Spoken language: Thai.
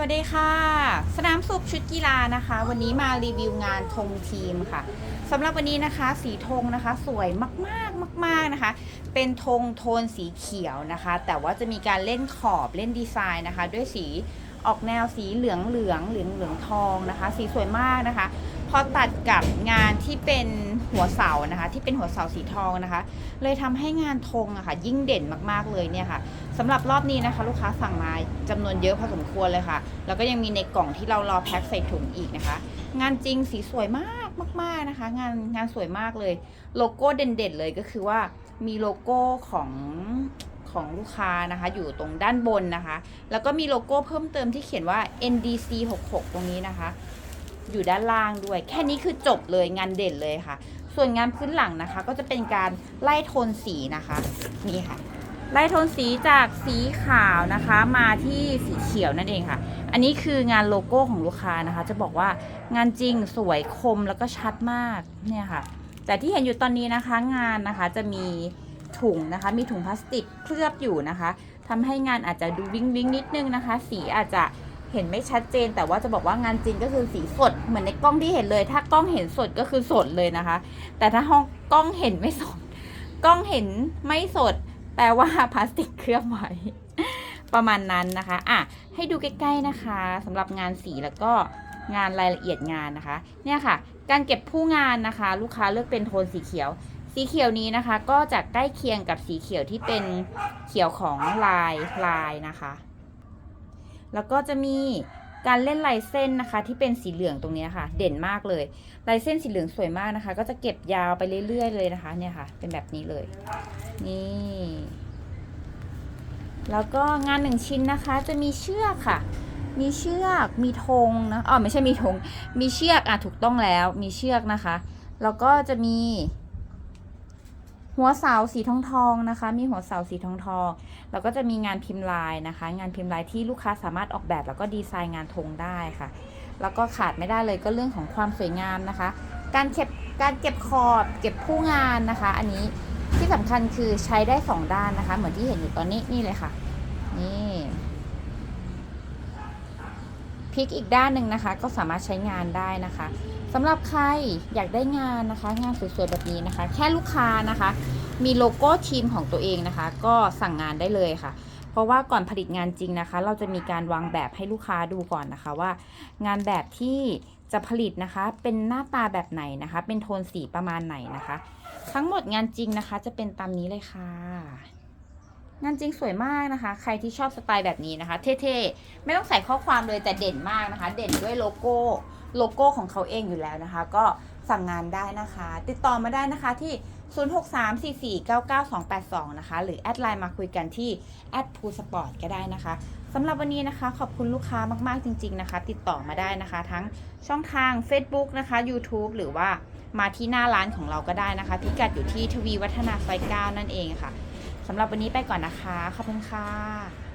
วัสดีค่ะ สนามสุบชุดกีฬานะคะ วันนี้มารีวิวงานธงทีมค่ะสำหรับวันนี้นะคะ สีธงนะคะ สวยมากๆมาก ๆนะคะ เป็นธงโทนสีเขียวนะคะ แต่ว่าจะมีการเล่นขอบเล่นดีไซน์นะคะ ด้วยสีออกแนวสีเหลืองเหลืองเหลืองเหลืองทองนะคะ สีสวยมากนะคะ พอตัดกับงานที่เป็นหัวเสานะคะ ที่เป็นหัวเสาสีทองนะคะ เลยทำให้งานธงอะค่ะ ยิ่งเด่นมากๆเลยเนี่ยค่ะสำหรับรอบนี้นะคะ ลูกค้าสั่งมาจำนวนเยอะพอสมควรเลยค่ะ แล้วก็ยังมีในกล่องที่เรารอแพ็คใส่ถุงอีกนะคะ งานจริงสีสวยมากมากๆนะคะ งานงานสวยมากเลย โลโก้เด่นๆเลยก็คือว่ามีโลโก้ของของลูกค้านะคะ อยู่ตรงด้านบนนะคะ แล้วก็มีโลโก้เพิ่มเติมที่เขียนว่า NDC 66 ตรงนี้นะคะ อยู่ด้านล่างด้วย แค่นี้คือจบเลยงานเด่นเลยค่ะ ส่วนงานพื้นหลังนะคะ ก็จะเป็นการไล่โทนสีนะคะนี่ค่ะ ไล่โทนสีจากสีขาวนะคะ มาที่สีเขียวนั่นเองค่ะ อันนี้คืองานโลโก้ของลูกค้านะคะ จะบอกว่างานจริงสวยคมแล้วก็ชัดมากเนี่ยค่ะ แต่ที่เห็นอยู่ตอนนี้นะคะงานนะคะจะมีถุงนะคะ มีถุงพลาสติกเคลือบอยู่นะคะทำให้งานอาจจะดูวิ้งวิ้งนิดนึงนะคะ สีอาจจะ เห็นไม่ชัดเจน แต่ว่าจะบอกว่างานจริงก็คือสีสดเหมือนในกล้องที่เห็นเลย ถ้ากล้องเห็นสดก็คือสดเลยนะคะ แต่ถ้าห้องกล้องเห็นไม่สด กล้องเห็นไม่สด แปลว่าพลาสติกเคลือบไว้ประมาณนั้นนะคะอะให้ดูใกล้ๆนะคะสำหรับงานสีแล้วก็งานรายละเอียดงานนะคะ เนี่ยค่ะ การเก็บผู้งานนะคะ ลูกค้าเลือกเป็นโทนสีเขียว สีเขียวนี้นะคะ ก็จะใกล้เคียงกับสีเขียวที่เป็นเขียวของลายลายนะคะ แล้วก็จะมีการเล่นลายเส้นนะคะ ที่เป็นสีเหลืองตรงนี้ค่ะ เด่นมากเลยลายเส้นสีเหลืองสวยมากนะคะ ก็จะเก็บยาวไปเรื่อยๆเลยนะคะ เนี่ยค่ะ เป็นแบบนี้เลย นี่ แล้วก็งานหนึ่งชิ้นนะคะ จะมีเชือกค่ะ มีเชือกมีธงนะอ๋อไม่ใช่มีธงมีเชือกอะถูกต้องแล้ว มีเชือกนะคะ แล้วก็จะมี หัวเสาสีทองทองนะคะ มีหัวเสาสีทองทองแล้วก็จะมีงานพิมพ์ลายนะคะ งานพิมพ์ลายที่ลูกค้าสามารถออกแบบแล้วก็ดีไซน์งานธงได้ค่ะ แล้วก็ขาดไม่ได้เลยก็เรื่องของความสวยงามนะคะ การเก็บการเก็บขอบเก็บผู้งานนะคะ อันนี้ที่สำคัญคือใช้ได้สองด้านนะคะ เหมือนที่เห็นอยู่ตอนนี้นี่เลยค่ะ นี่พลิกอีกด้านหนึ่งนะคะ ก็สามารถใช้งานได้นะคะ สำหรับใครอยากได้งานนะคะ งานสวยๆแบบนี้นะคะ แค่ลูกค้านะคะ มีโลโก้ทีมของตัวเองนะคะ ก็สั่งงานได้เลยค่ะ เพราะว่าก่อนผลิตงานจริงนะคะ เราจะมีการวางแบบให้ลูกค้าดูก่อนนะคะว่า งานแบบที่จะผลิตนะคะ เป็นหน้าตาแบบไหนนะคะ เป็นโทนสีประมาณไหนนะคะ ทั้งหมดงานจริงนะคะ จะเป็นตามนี้เลยค่ะงานจริงสวยมากนะคะ ใครที่ชอบสไตล์แบบนี้นะคะ เท่ๆ ไม่ต้องใส่ข้อความเลยแต่เด่นมากนะคะ เด่นด้วยโลโก้ โลโก้ของเขาเองอยู่แล้วนะคะ ก็สั่งงานได้นะคะ ติดต่อมาได้นะคะที่ 0634499282 นะคะ หรือแอดไลน์มาคุยกันที่แอดพูสปอร์ตก็ได้นะคะสำหรับวันนี้นะคะ ขอบคุณลูกค้ามากๆจริง ๆนะคะ ติดต่อมาได้นะคะ ทั้งช่องทาง Facebook นะคะ YouTube หรือว่ามาที่หน้าร้านของเราก็ได้นะคะ พิกัดอยู่ที่ทวีวัฒนาซอย9นั่นเองค่ะสำหรับวันนี้ไปก่อนนะคะ ขอบคุณค่ะ